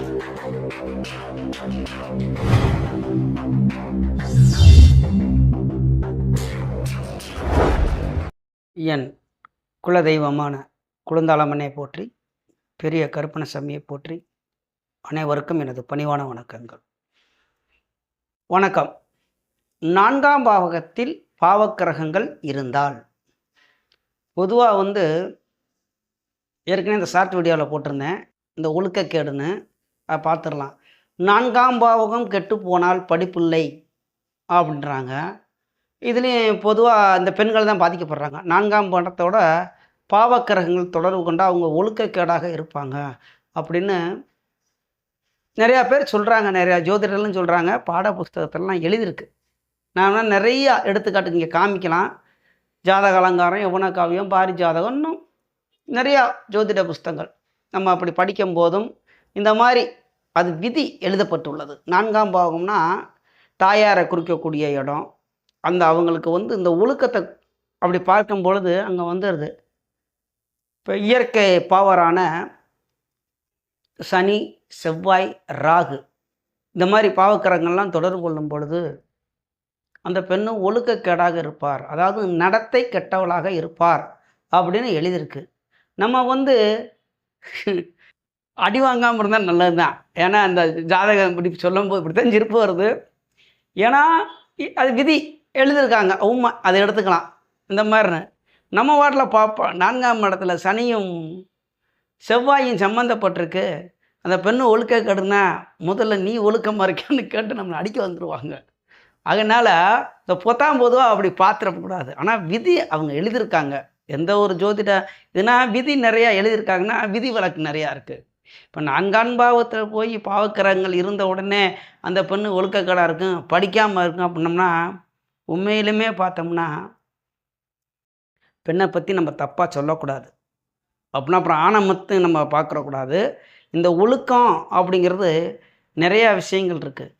என் குலதெய்வமான குழந்தாளம்மனை போற்றி பெரிய கருப்பணசாமியை போற்றி அனைவருக்கும் எனது பணிவான வணக்கங்கள். வணக்கம். நான்காம் பாவகத்தில் பாவக்கிரகங்கள் இருந்தால் பொதுவாக வந்து ஏற்கனவே இந்த ஷார்ட் வீடியோவில் போட்டிருந்தேன். இந்த ஒழுக்கக்கேடுன்னு பார்த்துடலாம் நான்காம் பாவகம் கெட்டு போனால் படிப்பில்லை அப்படின்றாங்க இதுலேயும் பொதுவாக இந்த பெண்கள் தான் பாதிக்கப்படுறாங்க. நான்காம் பணத்தோட பாவக்கிரகங்கள் தொடர்பு கொண்டு அவங்க ஒழுக்கக்கேடாக இருப்பாங்க அப்படின்னு நிறையா பேர் சொல்கிறாங்க நிறையா ஜோதிடர்களும் சொல்கிறாங்க பாட புஸ்தகத்திலலாம் எழுதியிருக்கு நான் நிறையா எடுத்துக்காட்டு இங்கே காமிக்கலாம். ஜாதக அலங்காரம் யவன காவியம் பாரி ஜாதகம் இன்னும் நிறையா ஜோதிட புஸ்தங்கள் நம்ம அப்படி படிக்கும் போதும் இந்த மாதிரி அது விதி எழுதப்பட்டுள்ளது. நான்காம் பாவம்னா தாயாரை குறிக்கக்கூடிய இடம். அந்த அவங்களுக்கு வந்து இந்த ஒழுக்கத்தை அப்படி பார்க்கும் பொழுது அங்கே வந்துடுது இப்போ இயற்கை பவரான சனி செவ்வாய் ராகு இந்த மாதிரி பாவக்கரங்கள்லாம் தொடர்பு கொள்ளும் பொழுது அந்த பெண்ணும் ஒழுக்கக்கேடாக இருப்பார். அதாவது நடத்தை கெட்டவளாக இருப்பார் அப்படின்னு எழுதியிருக்கு. நம்ம வந்து அடி வாங்காமல் இருந்தால் நல்லது தான் ஏன்னா அந்த ஜாதகம் இப்படி சொல்லும்போது இப்படி தான் சிரிப்பு வருது. ஏன்னா அது விதி எழுதியிருக்காங்க. உண்மை அதை எடுத்துக்கலாம். இந்த மாதிரின்னு. நம்ம வாட்டில் பார்ப்போம் நான்காம் இடத்துல சனியும் செவ்வாயும் சம்மந்தப்பட்டிருக்கு அந்த பெண்ணு ஒழுக்க கெடுனா முதல்ல நீ ஒழுக்கமாக இருக்கேன்னு கேட்டு நம்மளை அடிக்க வந்துடுவாங்க அதனால் இந்த பொத்தாம் பொதுவாக அப்படி பார்த்துடக்கூடாது ஆனால் விதி அவங்க எழுதியிருக்காங்க. எந்த ஒரு ஜோதிட இதுனா விதி நிறையா எழுதியிருக்காங்கன்னா விதி வழக்கு நிறையா இருக்குது இப்போ நான்காம் பாவத்தில் போய் பாவக்கிரகங்கள் இருந்த உடனே அந்த பெண்ணு ஒழுக்கக்கடாக இருக்கும் படிக்காமல் இருக்கும் அப்படின்னம்னா உண்மையிலுமே பார்த்தோம்னா பெண்ணை பற்றி நம்ம தப்பாக சொல்லக்கூடாது. அப்படின்னா அப்புறம் ஆணை மட்டும் நம்ம பார்க்குறக்கூடாது. இந்த ஒழுக்கம் அப்படிங்கிறது நிறையா விஷயங்கள் இருக்குது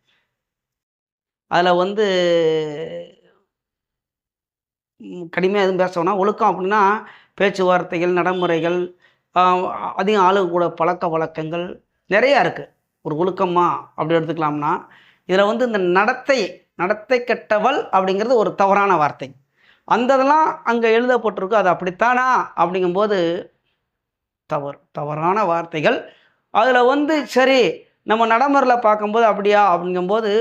அதில் வந்து கடுமையாக எதுவும் பேசணும்னா ஒழுக்கம் அப்படின்னா பேச்சுவார்த்தைகள் நடைமுறைகள் அதிகம் ஆளு கூட பழக்க வழக்கங்கள் நிறையா இருக்குது ஒரு ஒழுக்கமா அப்படி எடுத்துக்கலாம்னா இதில் வந்து இந்த நடத்தை நடத்தை கெட்டவள் அப்படிங்கிறது ஒரு தவறான வார்த்தை. அந்த இதெல்லாம் அங்கே எழுதப்பட்டிருக்கு அது அப்படித்தானா அப்படிங்கும்போது தவறு தவறான வார்த்தைகள். அதில் வந்து சரி நம்ம நடைமுறையில் பார்க்கும்போது அப்படியா அப்படிங்கும்போது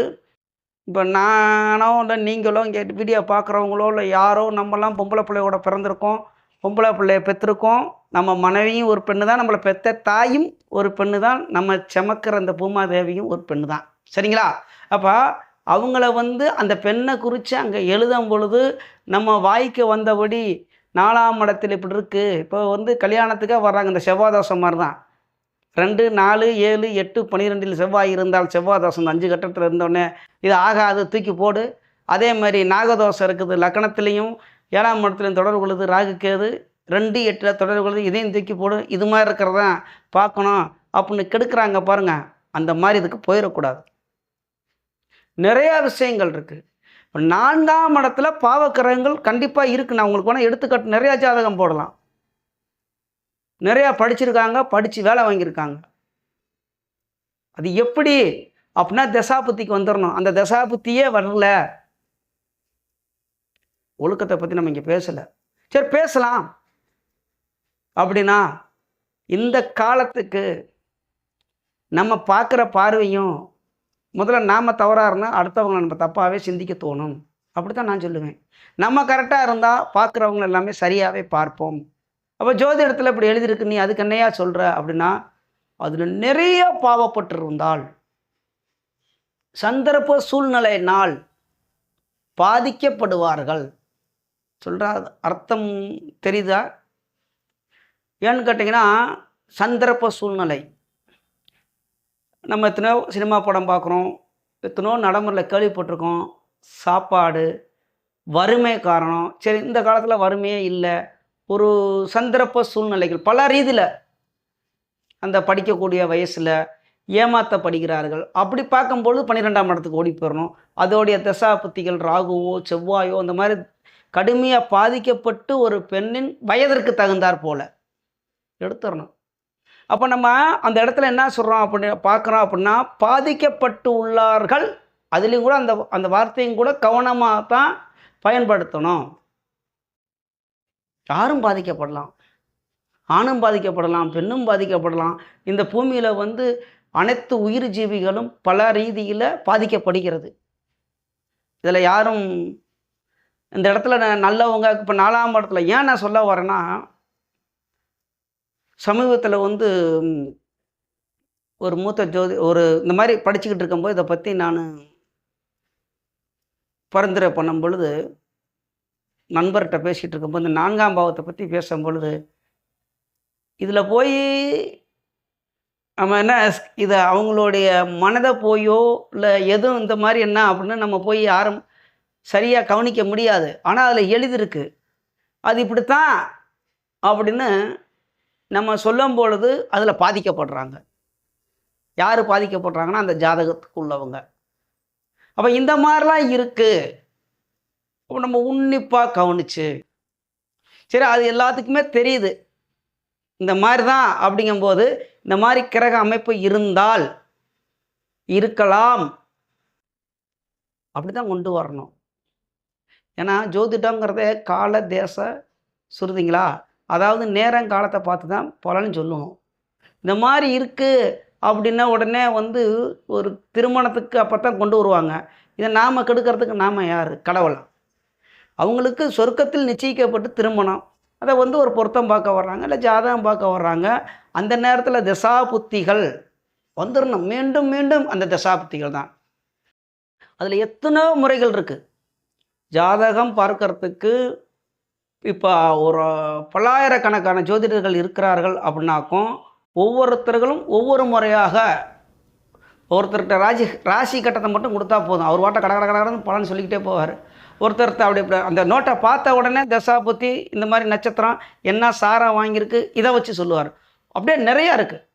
இப்போ நானோ இல்லை நீங்களோ இங்கே வீடியோ பார்க்குறவங்களோ இல்லை யாரோ நம்மலாம் பொம்பளை பிள்ளையோட பிறந்திருக்கோம் பொம்பளை பிள்ளைய பெற்றிருக்கோம் நம்ம மனைவியும் ஒரு பெண்ணு தான் நம்மளை பெத்த தாயும் ஒரு பெண்ணு தான் நம்ம செமக்கிற அந்த பூமாதேவியும் ஒரு பெண்ணு தான் சரிங்களா? அப்போ அவங்கள வந்து அந்த பெண்ணை குறித்து அங்கே எழுதும் பொழுது நம்ம வாய்க்கு வந்தபடி நாலாம் இடத்துல இப்படி இருக்குது இப்போ வந்து கல்யாணத்துக்காக வர்றாங்க. இந்த செவ்வாதோஷம் மாதிரி தான் ரெண்டு நாலு ஏழு எட்டு பன்னிரெண்டில் செவ்வாய் இருந்தால் செவ்வாதோஷம் இந்த அஞ்சு கட்டத்தில் இருந்தோடனே இது ஆகாது. தூக்கி போடு. அதே மாதிரி நாகதோஷம் இருக்குது லக்கணத்துலேயும். ஏழாம் இடத்துல தொடர்பு கொள்ளுது ராகு கேது ரெண்டு எட்டில் தொடர்பு கொள்ளுது இதையும் தூக்கி போடு இது மாதிரி இருக்கிறதான் பார்க்கணும் அப்படின்னு கெடுக்கிறாங்க பாருங்கள் அந்த மாதிரி இதுக்கு போயிடக்கூடாது. நிறையா விஷயங்கள் இருக்குது இப்போ நான்காம் இடத்துல பாவக்கிரகங்கள் கண்டிப்பாக இருக்குது நான் உங்களுக்கு வேணால் எடுத்துக்காட்டு நிறையா ஜாதகம் போடலாம். நிறையா படிச்சிருக்காங்க படித்து வேலை வாங்கியிருக்காங்க. அது எப்படி அப்படின்னா தசாபுத்திக்கு வந்துடணும் அந்த தசாபுத்தியே வரல. ஒழுக்கத்தை பற்றி நம்ம இங்கே பேசலை. சரி பேசலாம். அப்படின்னா இந்த காலத்துக்கு நம்ம பார்க்குற பார்வையும் முதல்ல நாம் தவறாக இருந்தால் அடுத்தவங்களை நம்ம தப்பாகவே சிந்திக்க தோணும். அப்படி தான் நான் சொல்லுவேன். நம்ம கரெக்டாக இருந்தால் பார்க்குறவங்க எல்லாமே சரியாகவே பார்ப்போம். அப்போ ஜோதிடத்தில் இப்படி எழுதியிருக்கு நீ அதுக்கு என்னையா சொல்கிற அப்படின்னா அதில் நிறைய பாவப்பட்டிருந்தால் சந்தர்ப்ப சூழ்நிலையினால் பாதிக்கப்படுவார்கள். சொல்கிறா அர்த்தம் தெரியுதா? ஏன்னு கேட்டிங்கன்னா சந்தர்ப்ப சூழ்நிலை. நம்ம எத்தனையோ சினிமா படம் பார்க்குறோம். எத்தனையோ நடைமுறையில் கேள்விப்பட்டிருக்கோம். சாப்பாடு வறுமை காரணம். சரி இந்த காலத்தில் வறுமையே இல்லை. ஒரு சந்தர்ப்ப சூழ்நிலைகள். பல ரீதியில் அந்த படிக்கக்கூடிய வயசில் ஏமாத்த படிக்கிறார்கள். அப்படி பார்க்கும்பொழுது பன்னிரெண்டாம் இடத்துக்கு ஓடி போயிடணும். அதோடைய தசாபத்திகள் ராகுவோ செவ்வாயோ அந்த மாதிரி கடுமையாக பாதிக்கப்பட்டு ஒரு பெண்ணின் வயதிற்கு தகுந்தாற் போல. எடுத்துடணும். அப்போ நம்ம அந்த இடத்துல என்ன சொல்கிறோம் அப்படின்னு பார்க்குறோம் அப்படின்னா பாதிக்கப்பட்டு உள்ளார்கள் அதுலேயும் கூட அந்த அந்த வார்த்தையும் கூட கவனமாக தான் பயன்படுத்தணும். யாரும் பாதிக்கப்படலாம். ஆணும் பாதிக்கப்படலாம் பெண்ணும் பாதிக்கப்படலாம். இந்த பூமியில் வந்து அனைத்து உயிர் ஜீவிகளும் பல ரீதியில் பாதிக்கப்படுகிறது. இதில் யாரும் இந்த இடத்துல நான் நல்லவங்க இப்போ நாலாம் இடத்துல ஏன் நான் சொல்ல வரேன்னா சமீபத்தில் வந்து ஒரு மூத்த ஜோதி ஒரு இந்த மாதிரி படிச்சுக்கிட்டு இருக்கும்போது இதை பற்றி நான் பரிந்துரை பண்ணும் பொழுது நண்பர்கிட்ட பேசிகிட்டு இருக்கும்போது இந்த நான்காம் பாவத்தை பற்றி பேசும் பொழுது இதில் போய் நம்ம என்ன இதை அவங்களுடைய மனதை போயோ இல்லை எதுவும் இந்த மாதிரி என்ன அப்படின்னு நம்ம போய் யாரும் சரியாக கவனிக்க முடியாது. ஆனால் அதில் எழுதிருக்கு. அது இப்படித்தான் அப்படின்னு நம்ம சொல்லும் பொழுது அதில் பாதிக்கப்படுறாங்க. யார் பாதிக்கப்படுறாங்கன்னா அந்த ஜாதகத்துக்கு உள்ளவங்க அப்போ இந்த மாதிரிலாம் இருக்குது அப்போ நம்ம உன்னிப்பாக கவனிச்சு. சரி அது எல்லாத்துக்குமே தெரியுது. இந்த மாதிரி தான் அப்படிங்கும்போது இந்த மாதிரி கிரக அமைப்பு இருந்தால் இருக்கலாம். அப்படி தான் கொண்டு வரணும். ஏன்னா ஜோதிடங்கிறத கால தேச சுருதிங்களா? அதாவது நேரம் காலத்தை பார்த்து தான் பலன்னு சொல்லணும் இந்த மாதிரி இருக்குது அப்படின்னா உடனே வந்து ஒரு திருமணத்துக்கு அப்போ தான் கொண்டு வருவாங்க. இதை நாம் கெடுக்கிறதுக்கு நாம் யார்? கடவுளா. அவங்களுக்கு சொர்க்கத்தில் நிச்சயிக்கப்பட்டு திருமணம். அதை வந்து ஒரு பொருத்தம் பார்க்க வர்றாங்க இல்லை ஜாதகம் பார்க்க வர்றாங்க. அந்த நேரத்தில் தசா புத்திகள் வந்துடணும் மீண்டும் மீண்டும் அந்த தசா புத்திகள் தான். அதில் எத்தனையோ முறைகள் இருக்குது ஜாதகம் பார்க்கறதுக்கு இப்போ ஒரு பல்லாயிரக்கணக்கான ஜோதிடர்கள் இருக்கிறார்கள் அப்படின்னாக்கும் ஒவ்வொருத்தர்களும் ஒவ்வொரு முறையாக ஒருத்தர்கிட்ட ராசி ராசி கட்டத்தை மட்டும் கொடுத்தா போதும். அவர் வாட்ட கடகட கட பலன் சொல்லிக்கிட்டே போவார். ஒருத்தர்கிட்ட அப்படி அந்த நோட்டை பார்த்த உடனே தசா புத்தி இந்த மாதிரி நட்சத்திரம் என்ன சாரம் வாங்கியிருக்கு இதை வச்சு சொல்லுவார். அப்படியே நிறையா இருக்குது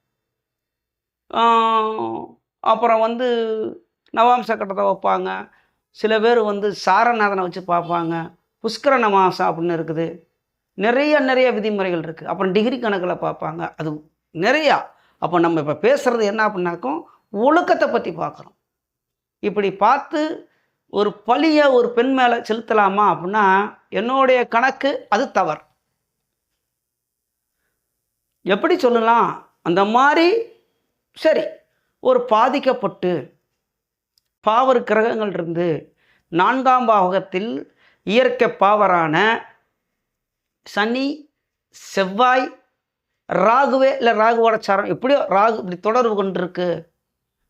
அப்புறம் வந்து நவாம்ச கட்டத்தை வைப்பாங்க. சில பேர் வந்து சாரநாதனை வச்சு பார்ப்பாங்க புஷ்கரண மாதம் அப்படின்னு இருக்குது. நிறைய நிறைய விதிமுறைகள் இருக்குது அப்புறம் டிகிரி கணக்கில் பார்ப்பாங்க. அது நிறையா. அப்போ நம்ம இப்போ பேசுகிறது என்ன அப்படின்னாக்கும் ஒழுக்கத்தை பற்றி பார்க்குறோம் இப்படி பார்த்து ஒரு பழியை ஒரு பெண் மேலே செலுத்தலாமா அப்படின்னா என்னுடைய கணக்கு அது தவறு. எப்படி சொல்லலாம்? அந்த மாதிரி சரி ஒரு பாதிக்கப்பட்டு பாவர் கிரகங்கள் இருந்து நான்காம் பாவகத்தில் இயற்கை பாவரான சனி செவ்வாய் ராகுவே இல்லை ராகுவோட சாரம் எப்படியோ ராகு இப்படி தொடர்பு கொண்டிருக்கு.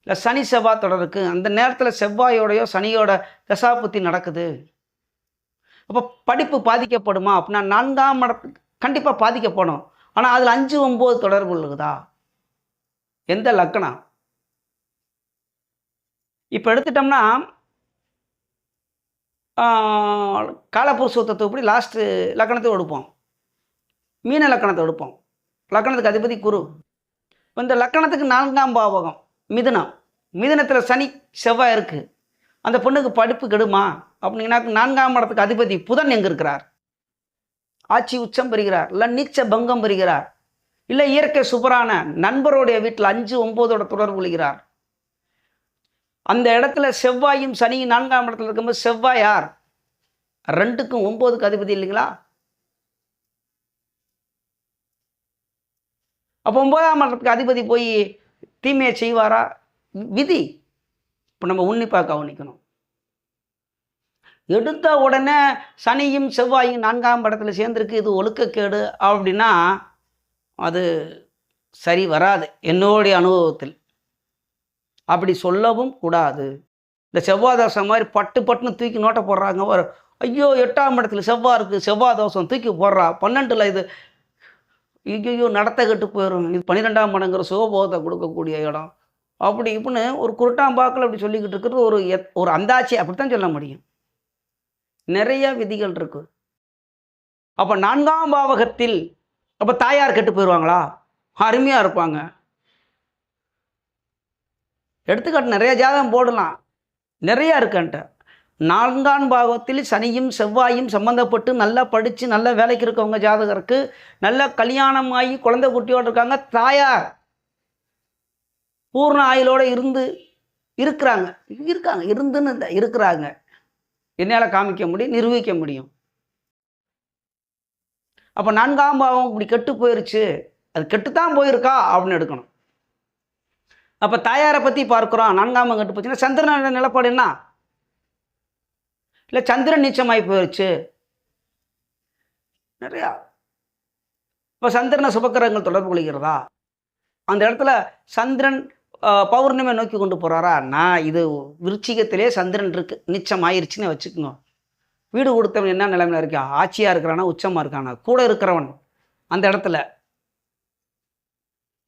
இல்லை சனி செவ்வாய் தொடருக்கு அந்த நேரத்தில் செவ்வாயோடையோ சனியோட தசாபுத்தி நடக்குது. அப்போ படிப்பு பாதிக்கப்படுமா? அப்படின்னா நான்காம் மடத்து கண்டிப்பாக பாதிக்கப்படும். ஆனால் அதில் அஞ்சு ஒம்பது தொடர்பு உள்ளதா எந்த லக்கணம்? இப்போ எடுத்துட்டோம்னா காலபுருஷ தத்துவப்படி லாஸ்ட்டு லக்கணத்தை எடுப்போம்? மீன லக்கணத்தை எடுப்போம். லக்கணத்துக்கு அதிபதி குரு. இந்த லக்கணத்துக்கு நான்காம் பாவகம் மிதுனம். மிதுனத்தில் சனி செவ்வாய் இருக்குது அந்த பொண்ணுக்கு படிப்பு கெடுமா? அப்படின்னா நான்காம் இடத்துக்கு அதிபதி புதன் எங்கே இருக்கிறார்? ஆட்சி உச்சம் பெறுகிறார். இல்லை நீச்ச பங்கம் பெறுகிறார். இல்லை இயற்கை சுபரான நண்பருடைய வீட்டில் அஞ்சு ஒம்போதோட தொடர்பு கொள்கிறார். அந்த இடத்துல செவ்வாயும் சனியும் நான்காம் இடத்துல இருக்கும்போது செவ்வாய் யார்? ரெண்டுக்கும் ஒம்போதுக்கு அதிபதி இல்லைங்களா? அப்போ ஒன்பதாம் இடத்துக்கு அதிபதி போய் தீமையை செய்வாரா? விதி. இப்போ நம்ம உன்னிப்பாக கவனிக்கணும். எடுத்த உடனே சனியும் செவ்வாயும் நான்காம் இடத்துல சேர்ந்துருக்கு இது ஒழுக்கக்கேடு அப்படின்னா அது சரி வராது. என்னுடைய அனுபவத்தில். அப்படி சொல்லவும் கூடாது. இந்த செவ்வாய் தோசை மாதிரி பட்டு பட்டுன்னு தூக்கி நோட்டை போடுறாங்க. ஒரு ஐயோ எட்டாம் இடத்துல செவ்வாய் இருக்குது செவ்வாய் தோசம் தூக்கி போடுறா. பன்னெண்டில் இது ஐயோ நடத்த கெட்டு போயிடும் இது பன்னிரெண்டாம் மடங்கிற சுகபோகத்தை கொடுக்கக்கூடிய இடம். அப்படி இப்படின்னு ஒரு குருட்டாம்பாக்கில் அப்படி சொல்லிக்கிட்டு இருக்கிறது ஒரு எத் ஒரு அந்தாச்சி அப்படித்தான் சொல்ல முடியும். நிறைய விதிகள் இருக்கு. அப்போ நான்காம் பாவகத்தில் அப்போ தாயார் கெட்டு போயிடுவாங்களா அருமையாக இருப்பாங்க. எடுத்துக்காட்டு நிறைய ஜாதகம் போடலாம். நிறையா இருக்கன்ட்ட நான்காம் பாகத்தில் சனியும் செவ்வாயும் சம்மந்தப்பட்டு நல்லா படித்து நல்ல வேலைக்கு இருக்கவங்க ஜாதகருக்கு நல்ல கல்யாணமாகி குழந்தை குட்டியோடு இருக்காங்க தாயார் பூர்ண ஆயுளோடு இருந்து இருக்கிறாங்க. இருக்காங்க இருந்துன்னு இல்லை இருக்கிறாங்க. என்னால் காமிக்க முடியும் நிரூபிக்க முடியும். அப்போ நான்காம் பாவம் இப்படி கெட்டு போயிருச்சு. அது கெட்டுத்தான் போயிருக்கா அப்படின்னு எடுக்கணும். அப்போ தாயாரை பற்றி பார்க்குறோம் நான்காம் கட்டு கெட்டு போச்சுன்னா சந்திரனோட நிலப்பாடு என்ன? இல்லை சந்திரன் நீச்சமாகி போயிடுச்சு நிறையா. இப்போ சந்திரனை சுபக்கிரகங்கள் தொடர்பு கொள்கிறதா? அந்த இடத்துல சந்திரன் அஹ், பௌர்ணமி நோக்கி கொண்டு போகிறாரா நான் இது விருச்சிகத்திலே சந்திரன் இருக்கு. நிச்சம் ஆயிருச்சுன்னு வச்சுக்கோங்க. வீடு கொடுத்தவன் என்ன நிலைமையில இருக்கா ஆட்சியாக இருக்கிறானா? உச்சமாக இருக்கானா? கூட இருக்கிறவன் அந்த இடத்துல.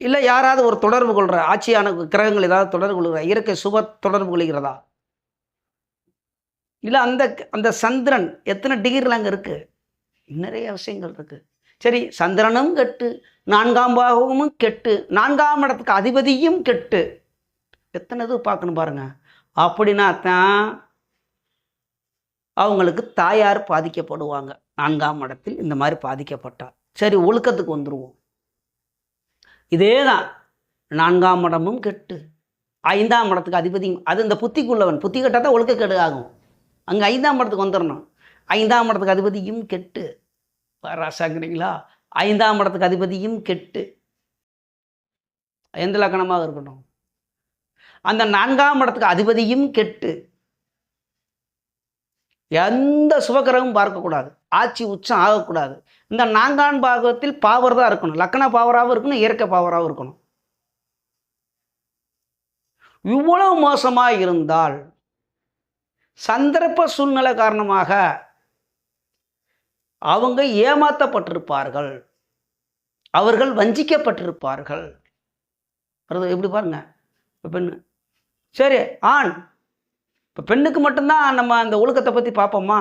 இல்லை யாராவது ஒரு தொடர்பு கொள்கிற ஆட்சியான கிரகங்கள் ஏதாவது தொடர்பு கொள்கிற இயற்கை சுப தொடர்பு கொள்கிறதா? இல்லை அந்த அந்த சந்திரன் எத்தனை டிகிரியில் அங்கே இருக்குது நிறைய விஷயங்கள் இருக்குது சரி சந்திரனும் கெட்டு நான்காம் பாகமும் கெட்டு நான்காம் இடத்துக்கு அதிபதியும் கெட்டு. எத்தனை இது பார்க்கணும் பாருங்க. அப்படின்னா தான் அவங்களுக்கு தாயார் பாதிக்கப்படுவாங்க. நான்காம் இடத்தில் இந்த மாதிரி பாதிக்கப்பட்டார். சரி ஒழுக்கத்துக்கு வந்துடுவோம் இதே தான் நான்காம் இடமும் கெட்டு. ஐந்தாம் இடத்துக்கு அதிபதியும் அது இந்த புத்திக்குள்ளவன். புத்தி கெட்டால் தான் ஒழுக்கக்கேடு ஆகும். அங்கே ஐந்தாம் இடத்துக்கு வந்துடணும் ஐந்தாம் இடத்துக்கு அதிபதியும் கெட்டு. ராசாங்கிறீங்களா ஐந்தாம் இடத்துக்கு அதிபதியும் கெட்டு. எந்த லக்கணமாக இருக்கட்டும். அந்த நான்காம் இடத்துக்கு அதிபதியும் கெட்டு. எந்த சுபகிரகமும் பார்க்கக்கூடாது. ஆட்சி உச்சம் ஆகக்கூடாது. இந்த நான்காம் பாகத்தில் பாவர் தான் இருக்கணும். லக்கண பாவராகவும் இருக்கணும் இயற்கை பாவராகவும் இருக்கணும். இவ்வளவு மோசமாக இருந்தால் சந்தர்ப்ப சூழ்நிலை காரணமாக அவங்க ஏமாற்றப்பட்டிருப்பார்கள் அவர்கள் வஞ்சிக்கப்பட்டிருப்பார்கள். எப்படி பாருங்க. இப்போ பெண்ணு சரி ஆண். இப்போ பெண்ணுக்கு மட்டும்தான் நம்ம அந்த ஒழுக்கத்தை பற்றி பார்ப்போமா?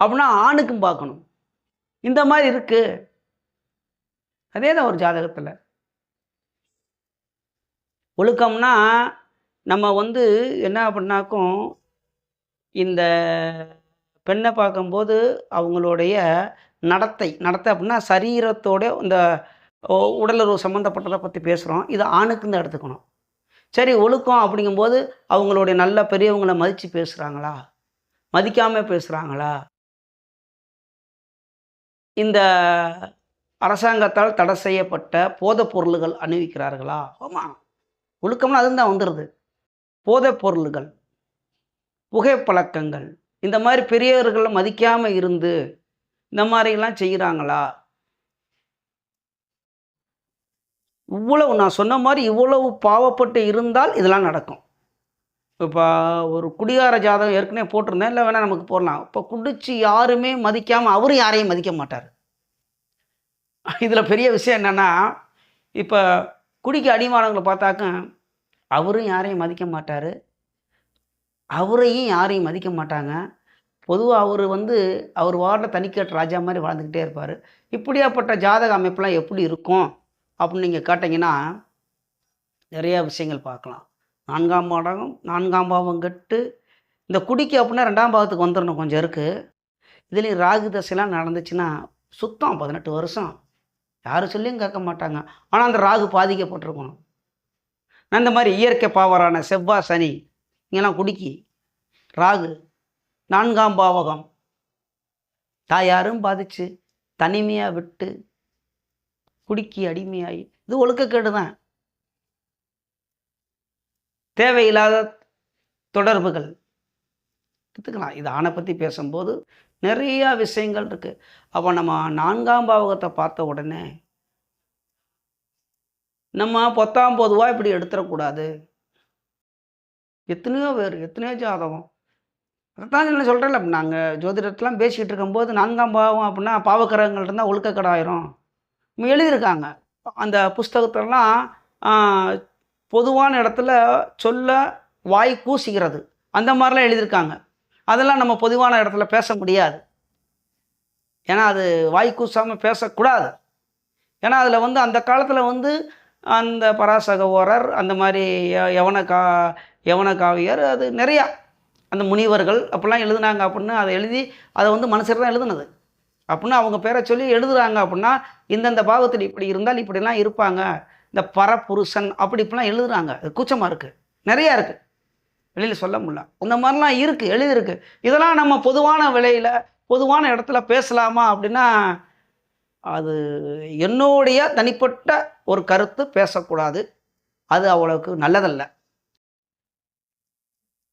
அப்படின்னா ஆணுக்கும் பார்க்கணும். இந்த மாதிரி இருக்கு. அதே தான் ஒரு ஜாதகத்தில். ஒழுக்கம்னா நம்ம வந்து என்ன அப்படின்னாக்கும் இந்த பெண்ணை பார்க்கும்போது அவங்களுடைய நடத்தை நடத்தை அப்படின்னா சரீரத்தோட இந்த உடலுறவு சம்மந்தப்பட்டதை பற்றி பேசுகிறோம் இது ஆணுக்குன்னு எடுத்துக்கணும். சரி ஒழுக்கம் அப்படிங்கும்போது அவங்களுடைய நல்ல பெரியவங்களை மதித்து பேசுகிறாங்களா மதிக்காமல் பேசுகிறாங்களா இந்த அரசாங்கத்தால் தடை செய்யப்பட்ட போதைப் பொருள்கள் அணிவிக்கிறார்களா? ஆமாம் ஒழுக்கம்னா அதுவும் தான் வந்துடுது போதைப் பொருள்கள் புகைப்பழக்கங்கள் இந்த மாதிரி பெரியவர்களை மதிக்காமல் இருந்து இந்த மாதிரிலாம் செய்கிறாங்களா? இவ்வளவு நான் சொன்ன மாதிரி இவ்வளவு பாவப்பட்டு இருந்தால் இதெல்லாம் நடக்கும். இப்போ ஒரு குடிகார ஜாதகம் ஏற்கனவே போட்டிருந்தேன். இல்லை வேணால் நமக்கு போடலாம். இப்போ குடிச்சு யாருமே மதிக்காமல் அவரும் யாரையும் மதிக்க மாட்டார். இதில் பெரிய விஷயம் என்னென்னா இப்போ குடிக்க அடிமானங்களை பார்த்தாக்க அவரும் யாரையும் மதிக்க மாட்டார். அவரையும் யாரையும் மதிக்க மாட்டாங்க. பொதுவாக அவர் வந்து அவர் வார்டில் தனிக்கேட்ட ராஜா மாதிரி வாழ்ந்துக்கிட்டே இருப்பார். இப்படியாப்பட்ட ஜாதக அமைப்பெலாம் எப்படி இருக்கும் அப்படின்னு நீங்கள் கேட்டிங்கன்னா நிறையா விஷயங்கள் பார்க்கலாம். நான்காம் பாடகம் நான்காம் பாவம் கெட்டு. இந்த குடிக்கு அப்படின்னா ரெண்டாம் பாவத்துக்கு வந்துடணும் கொஞ்சம் இருக்குது இதுலேயும் ராகு தசைலாம் நடந்துச்சுன்னா சுத்தம் பதினெட்டு வருஷம். யாரும் சொல்லியும் கேட்க மாட்டாங்க. ஆனால் அந்த ராகு பாதிக்கப்பட்டிருக்கணும் நான் இந்த மாதிரி இயற்கை பாவரான செவ்வாய் சனி இங்கெல்லாம் குடிக்கி. ராகு நான்காம் பாவகம். தாயாரும் பாதிச்சு தனிமையாக விட்டு குடிக்கி அடிமையாகி இது ஒழுக்கக்கேடு தான் தேவையில்லாத தொடர்புகள். எடுத்துக்கலாம் இது ஆணை பற்றி பேசும்போது நிறையா விஷயங்கள் இருக்குது அப்போ நம்ம நான்காம் பாவகத்தை பார்த்த உடனே நம்ம பத்தாம் பொதுவாக இப்படி எடுத்துடக்கூடாது எத்தனையோ பேர் எத்தனையோ ஜாதகம். அதான் என்ன சொல்கிறேன்ல நாங்கள் ஜோதிடத்தெலாம் பேசிக்கிட்டு இருக்கும்போது நான்காம் பாவம் அப்படின்னா பாவக்கிரகங்கள் இருந்தால் ஒழுக்கக்கடாயிரும். எழுதியிருக்காங்க. அந்த புஸ்தகத்தெல்லாம் பொதுவான இடத்துல சொல்ல வாய் கூசுகிறது. அந்த மாதிரிலாம் எழுதியிருக்காங்க. அதெல்லாம் நம்ம பொதுவான இடத்துல பேச முடியாது. ஏன்னா அது வாய் கூசாமல் பேசக்கூடாது. ஏன்னா அதில் வந்து அந்த காலத்தில் வந்து அந்த பராசக ஓரர் அந்த மாதிரி ய- யவன கா யவன காவியர் அது நிறையா அந்த முனிவர்கள் அப்படிலாம் எழுதுனாங்க அப்படின்னு அதை எழுதி அதை வந்து மனுஷர் தான் எழுதுனது. அப்படின்னா அவங்க பேரை சொல்லி எழுதுகிறாங்க அப்படின்னா இந்தந்த பாவத்தில் இப்படி இருந்தால் இப்படிலாம் இருப்பாங்க. இந்த பரபுருஷன் அப்படி இப்படிலாம் எழுதுறாங்க. அது கூச்சமாக இருக்குது நிறையா இருக்குது வெளியில் சொல்ல முடியல. அந்த மாதிரிலாம் இருக்குது எழுதியிருக்கு. இதெல்லாம் நம்ம பொதுவான விலையில் பொதுவான இடத்துல பேசலாமா அப்படின்னா அது என்னுடைய தனிப்பட்ட ஒரு கருத்து பேசக்கூடாது. அது அவ்வளவுக்கு நல்லதல்ல.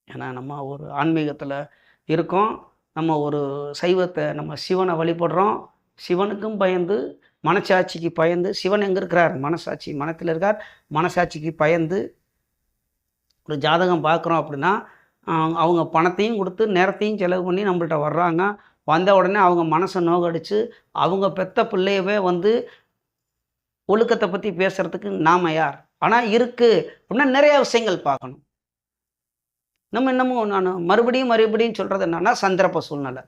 ஏன்னா நம்ம ஒரு ஆன்மீகத்தில் இருக்கோம். நம்ம ஒரு சைவத்தை நம்ம சிவனை வழிபடுறோம். சிவனுக்கும் பயந்து மனசாட்சிக்கு பயந்து சிவன் எங்கே இருக்கிறார் மனசாட்சி மனத்தில் இருக்கார். மனசாட்சிக்கு பயந்து ஒரு ஜாதகம் பார்க்குறோம் அப்படின்னா அவங்க பணத்தையும் கொடுத்து நேரத்தையும் செலவு பண்ணி நம்மள்கிட்ட வர்றாங்க. வந்த உடனே அவங்க மனசை நோகடிச்சு அவங்க பெத்த பிள்ளையவே வந்து ஒழுக்கத்தை பற்றி பேசுகிறதுக்கு நாம் யார்? ஆனால் இருக்குது அப்படின்னா நிறைய விஷயங்கள் பார்க்கணும். நம்ம இன்னமும் நான் மறுபடியும் மறுபடியும் சொல்கிறது என்னென்னா சந்தர்ப்ப சூழ்நிலை.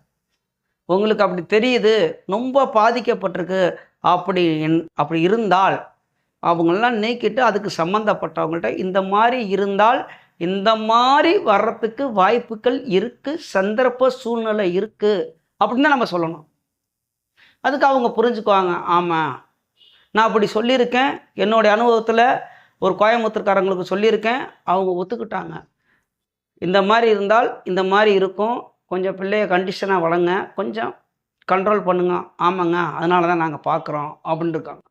உங்களுக்கு அப்படி தெரியுது ரொம்ப பாதிக்கப்பட்டிருக்கு அப்படி என்- அப்படி இருந்தால் அவங்களெலாம் நீக்கிட்டு அதுக்கு சம்மந்தப்பட்டவங்கள்ட்ட இந்த மாதிரி இருந்தால் இந்த மாதிரி வர்றதுக்கு வாய்ப்புகள் இருக்குது சந்தர்ப்ப சூழ்நிலை இருக்குது அப்படின்னு தான் நம்ம சொல்லணும். அதுக்கு அவங்க புரிஞ்சுக்குவாங்க ஆமாம் நான் அப்படி சொல்லியிருக்கேன். என்னுடைய அனுபவத்தில் ஒரு கோயம்புத்தூர்காரங்களுக்கு சொல்லியிருக்கேன். அவங்க ஒத்துக்கிட்டாங்க. இந்த மாதிரி இருந்தால் இந்த மாதிரி இருக்கும். கொஞ்சம் பிள்ளைய கண்டிஷனாக வளங்க கொஞ்சம் கண்ட்ரோல் பண்ணுங்க. ஆமாங்க. அதனால தான் நாங்கள் பார்க்குறோம் அப்படின்னு இருக்காங்க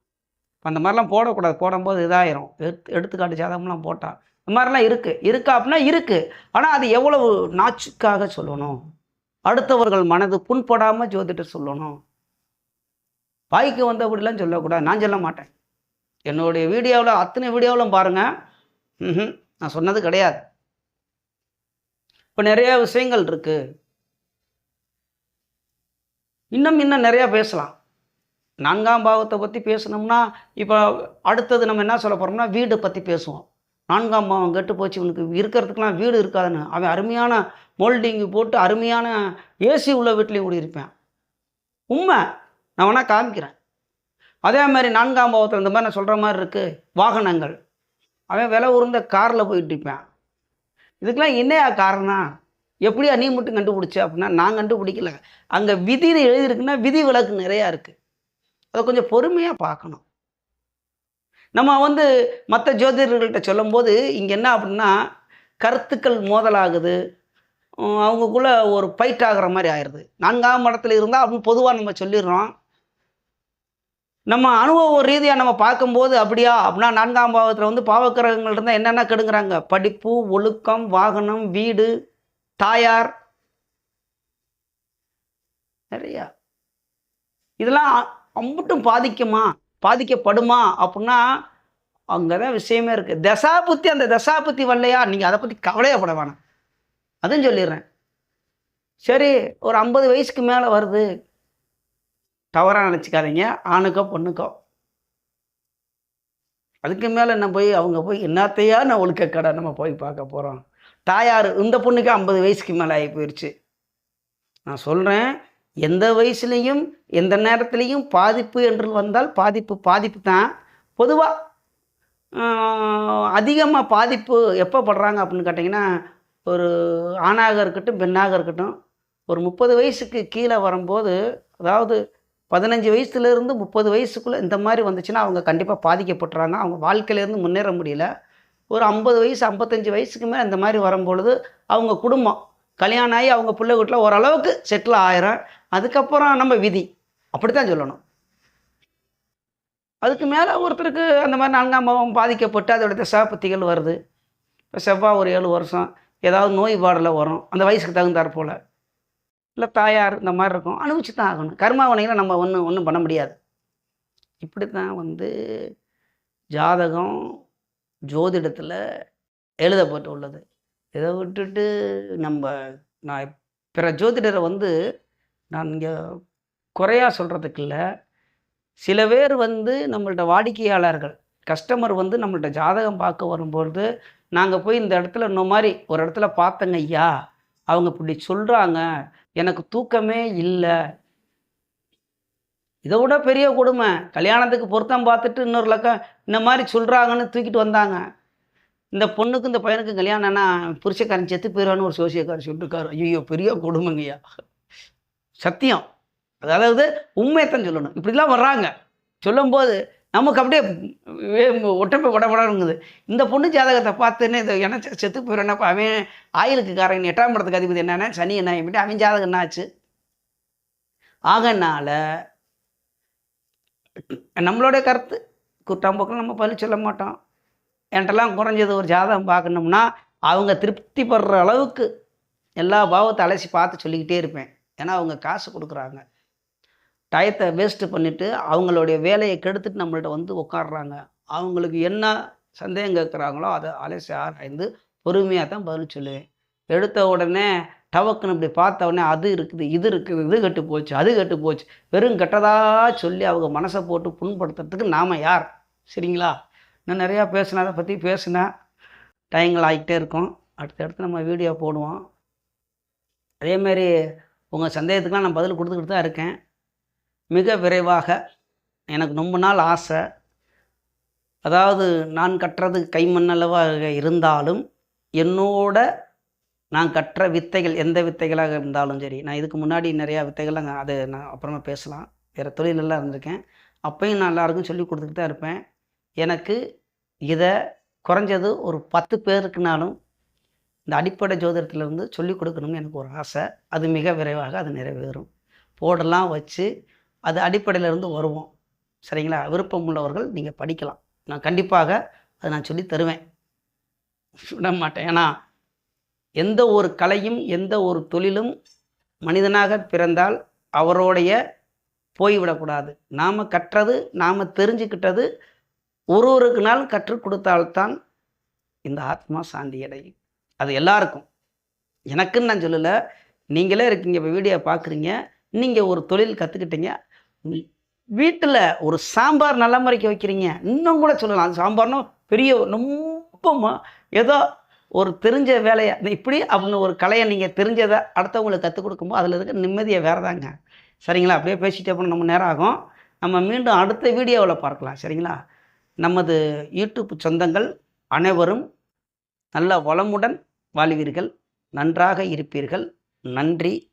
அந்த மாதிரிலாம் போடக்கூடாது. போடும்போது இதாயிரும். எடுத்து எடுத்துக்காட்டு ஜாதகம்லாம் போட்டால் இந்த மாதிரிலாம் இருக்குது இருக்கா அப்படின்னா இருக்குது ஆனால் அது எவ்வளவு நாச்சுக்காக சொல்லணும்? அடுத்தவர்கள் மனது புண்படாமல் ஜோதிட்ட சொல்லணும். பாய்க்கு வந்த அப்படிலாம் சொல்லக்கூடாது. நான் சொல்ல மாட்டேன். என்னுடைய வீடியோவில் அத்தனை வீடியோவிலும் பாருங்கள் ம்ஹும். நான் சொன்னது கிடையாது. இப்போ நிறைய விஷயங்கள் இருக்குது இன்னும் இன்னும் நிறையா பேசலாம். நான்காம் பாவத்தை பற்றி பேசணும்னா இப்போ அடுத்தது நம்ம என்ன சொல்ல போகிறோம்னா வீடு பற்றி பேசுவோம். நான்காம் பாவம் கெட்டு போச்சு இவனுக்கு இருக்கிறதுக்கெலாம் வீடு இருக்காதுன்னு. அவன் அருமையான மோல்டிங்கு போட்டு அருமையான ஏசி உள்ள வீட்லேயும் குடியிருப்பேன் உண்மை. நான் வேணால் காமிக்கிறேன். அதே மாதிரி நான்காம் பாவத்தில் இந்த மாதிரி நான் சொல்கிற மாதிரி இருக்குது வாகனங்கள். அவன் விலை உருந்த காரில் போயிட்டு இருப்பேன். இதுக்கெல்லாம் என்னையா காரணம்? எப்படியா நீ மட்டும் கண்டுபிடிச்ச அப்படின்னா நான் கண்டுபிடிக்கல. அங்கே விதின்னு எழுதியிருக்குன்னா விதி விலக்கு நிறையா இருக்குது அதை கொஞ்சம் பொறுமையாக பார்க்கணும். நம்ம வந்து மற்ற ஜோதிடர்கள்ட்ட சொல்லும்போது இங்கே என்ன அப்படின்னா கருத்துக்கள் மோதலாகுது. அவங்கக்குள்ளே ஒரு ஃபைட் ஆகிற மாதிரி ஆயிடுது நான்காம் இடத்துல இருந்தால் அப்படின்னு பொதுவாக நம்ம சொல்லிடுறோம். நம்ம அனுபவ ரீதியாக நம்ம பார்க்கும்போது அப்படியா அப்படின்னா நான்காம் பாவத்தில் வந்து பாவக்கிரகங்கள் இருந்தால் என்னென்ன கெடுங்குறாங்க? படிப்பு ஒழுக்கம் வாகனம் வீடு தாயார். நிறையா இதெல்லாம் அம்புட்டும் பாதிக்குமா? பாதிக்கப்படுமா? அப்படின்னா அங்கே தான் விஷயமே இருக்குது தசாபுத்தி அந்த தசாபுத்தி வரலையா? நீங்கள் அதை பற்றி கவலையப்பட வேணாம். அதுவும் சொல்லிடுறேன். சரி ஒரு ஐம்பது வயசுக்கு மேலே வருது. தவறாக நினச்சிக்காதீங்க. ஆணுக்கோ பொண்ணுக்கோ. அதுக்கு மேலே என்ன போய் அவங்க போய் என்னத்தையா நான் ஒழுக்க கடை நம்ம போய் பார்க்க போகிறோம் தாயார் இந்த பொண்ணுக்கு ஐம்பது வயசுக்கு மேலே ஆகி போயிடுச்சு நான் சொல்கிறேன் எந்த வயசுலேயும் எந்த நேரத்துலேயும் பாதிப்பு என்று வந்தால் பாதிப்பு பாதிப்பு தான். பொதுவாக அதிகமாக பாதிப்பு எப்போ படுறாங்க அப்படின்னு கேட்டிங்கன்னா ஒரு ஆணாக இருக்கட்டும் பெண்ணாக இருக்கட்டும் ஒரு முப்பது வயசுக்கு கீழே வரும்போது அதாவது பதினஞ்சு வயசுலேருந்து முப்பது வயசுக்குள்ளே இந்த மாதிரி வந்துச்சுன்னா அவங்க கண்டிப்பாக பாதிக்கப்பட்டுறாங்க. அவங்க வாழ்க்கையிலேருந்து முன்னேற முடியல. ஒரு ஐம்பது வயசு ஐம்பத்தஞ்சு வயசுக்கு மேலே இந்த மாதிரி வரும்பொழுது அவங்க குடும்பம் கல்யாணம் ஆகி அவங்க பிள்ளை வீட்டில் ஓரளவுக்கு செட்டில் ஆயிரும். அதுக்கப்புறம் நம்ம விதி. அப்படி தான் சொல்லணும். அதுக்கு மேலே ஒருத்தருக்கு அந்த மாதிரி நான்காம் பாவம் பாதிக்கப்பட்டு அதோட தசாபத்திகள் வருது. இப்போ செவ்வாய் ஒரு ஏழு வருஷம் ஏதாவது நோய் பாடலில் வரும். அந்த வயசுக்கு தகுந்தாற் போல். இல்லை தாயார் இந்த மாதிரி இருக்கும். அனுபவிச்சு தான் ஆகணும். கர்மாவனைகளை நம்ம ஒன்றும் ஒன்றும் பண்ண முடியாது. இப்படி தான் வந்து ஜாதகம் ஜோதிடத்தில் எழுதப்பட்டு உள்ளது இதை விட்டுட்டு நம்ம நான் பிற ஜோதிடரை வந்து நான் இங்கே குறையா சொல்கிறதுக்கு இல்லை. சில பேர் வந்து நம்மள்ட்ட வாடிக்கையாளர்கள் கஸ்டமர் வந்து நம்மள்ட்ட ஜாதகம் பார்க்க வரும்பொழுது நாங்கள் போய் இந்த இடத்துல இன்னும் மாதிரி ஒரு இடத்துல பார்த்தங்க ஐயா அவங்க இப்படி சொல்கிறாங்க எனக்கு தூக்கமே இல்லை இதை விட பெரிய கொடுமை. கல்யாணத்துக்கு பொருத்தம் பார்த்துட்டு இன்னொரு லக்கம் இந்த மாதிரி சொல்கிறாங்கன்னு தூக்கிட்டு வந்தாங்க. இந்த பொண்ணுக்கு இந்த பையனுக்கு கல்யாணம்னா புருஷக்காரன் செத்து போயிடுவான்னு ஒரு சோசியக்காரன் சொல்லிருக்காரு. ஐயோ பெரிய கொடுமைங்கய்யா சத்தியம். அதாவது உண்மையத்தான் சொல்லணும். இப்படிலாம் வர்றாங்க. சொல்லும்போது நமக்கு அப்படியே வே- ஒட்டப்பை உடம்படாங்குது இந்த பொண்ணு ஜாதகத்தை பார்த்துன்னு இந்த என்ன செத்து போயிடுறேன்னா அவன் ஆயிலுக்கு காரன் எட்டாம் படத்துக்கு அதிபதி என்னன்னா சனி என்ன அவன் ஜாதகம் என்ன ஆச்சு ஆகனால நம்மளுடைய கருத்து. குற்றம்போக்கில் நம்ம பதில் சொல்ல மாட்டோம். என்கிட்டலாம் குறைஞ்சது ஒரு ஜாதகம் பார்க்கணும்னா அவங்க திருப்தி படுற அளவுக்கு எல்லா பாவத்தை அலசி பார்த்து சொல்லிக்கிட்டே இருப்பேன். ஏன்னா அவங்க காசு கொடுக்குறாங்க. டயத்தை வேஸ்ட்டு பண்ணிவிட்டு அவங்களுடைய வேலையை கெடுத்துட்டு நம்மள்ட்ட வந்து உட்காடுறாங்க அவங்களுக்கு என்ன சந்தேகம் கேட்குறாங்களோ அதை அலசி ஆராய்ந்து பொறுமையாக தான் பதில் சொல்லுவேன். எடுத்த உடனே டவக்குன்னு இப்படி பார்த்த உடனே அது இருக்குது இது இருக்குது இது கெட்டு போச்சு அது கெட்டு போச்சு வெறும் கெட்டதாக சொல்லி அவங்க மனசை போட்டு புண்படுத்துறதுக்கு நாம் யார்? சரிங்களா? நான் நிறையா பேசினேன் அதை பற்றி பேசினேன் டைங்கள் ஆகிக்கிட்டே இருக்கும். அடுத்தடுத்து நம்ம வீடியோ போடுவோம். அதேமாரி உங்கள் சந்தேகத்துக்கெலாம் நான் பதில் கொடுத்துக்கிட்டு தான் இருக்கேன். மிக விரைவாக எனக்கு ரொம்ப நாள் ஆசை. அதாவது நான் கட்டுறது கைமண்ணளவாக இருந்தாலும் என்னோட நான் கற்ற வித்தைகள் எந்த வித்தைகளாக இருந்தாலும் சரி நான் இதுக்கு முன்னாடி நிறையா வித்தைகள்லாம் அது நான் அப்புறமா பேசலாம். வேறு தொழிலெல்லாம் இருந்திருக்கேன். அப்பையும் நான் எல்லாருக்கும் சொல்லி கொடுத்துட்டு தான் இருப்பேன். எனக்கு இதை குறைஞ்சது ஒரு பத்து பேருக்குனாலும் இந்த அடிப்படை ஜோதிடத்திலிருந்து சொல்லிக் கொடுக்கணும்னு எனக்கு ஒரு ஆசை. அது மிக விரைவாக அது நிறைவேறும். போர்டெல்லாம் வச்சு அது அடிப்படையிலேருந்து வருவோம். சரிங்களா? விருப்பம் உள்ளவர்கள் நீங்கள் படிக்கலாம். நான் கண்டிப்பாக அதை நான் சொல்லி தருவேன். விட மாட்டேன் ஏன்னா எந்த ஒரு கலையும் எந்த ஒரு தொழிலும் மனிதனாக பிறந்தால் அவருடைய போய்விடக்கூடாது நாம் கற்றது நாம் தெரிஞ்சுக்கிட்டது ஒரு ஒரு நாள் கற்றுக் கொடுத்தால்தான் இந்த ஆத்மா சாந்தி அடையும். அது எல்லாருக்கும். எனக்குன்னு நான் சொல்லலை. நீங்களே இருக்கீங்க இப்போ வீடியோ பார்க்குறீங்க நீங்கள் ஒரு தொழில் கற்றுக்கிட்டீங்க வீட்டில் ஒரு சாம்பார் நல்ல முறைக்கு வைக்கிறீங்க. இன்னும் கூட சொல்லலாம். அது சாம்பார்னா பெரிய ரொம்ப ஏதோ ஒரு தெரிஞ்ச வேலையை இப்படி அப்படின்னு ஒரு கலையை நீங்கள் தெரிஞ்சதை அடுத்தவங்களுக்கு கற்றுக் கொடுக்கும்போது அதில் இருக்க நிம்மதியை வேறு தாங்க. சரிங்களா? அப்படியே பேசிட்டே போனால் நம்ம நேரம் ஆகும். நம்ம மீண்டும் அடுத்த வீடியோவில் பார்க்கலாம். சரிங்களா? நமது யூடியூப் சொந்தங்கள் அனைவரும் நல்ல வளமுடன் வாழ்வீர்கள். நன்றாக இருப்பீர்கள். நன்றி.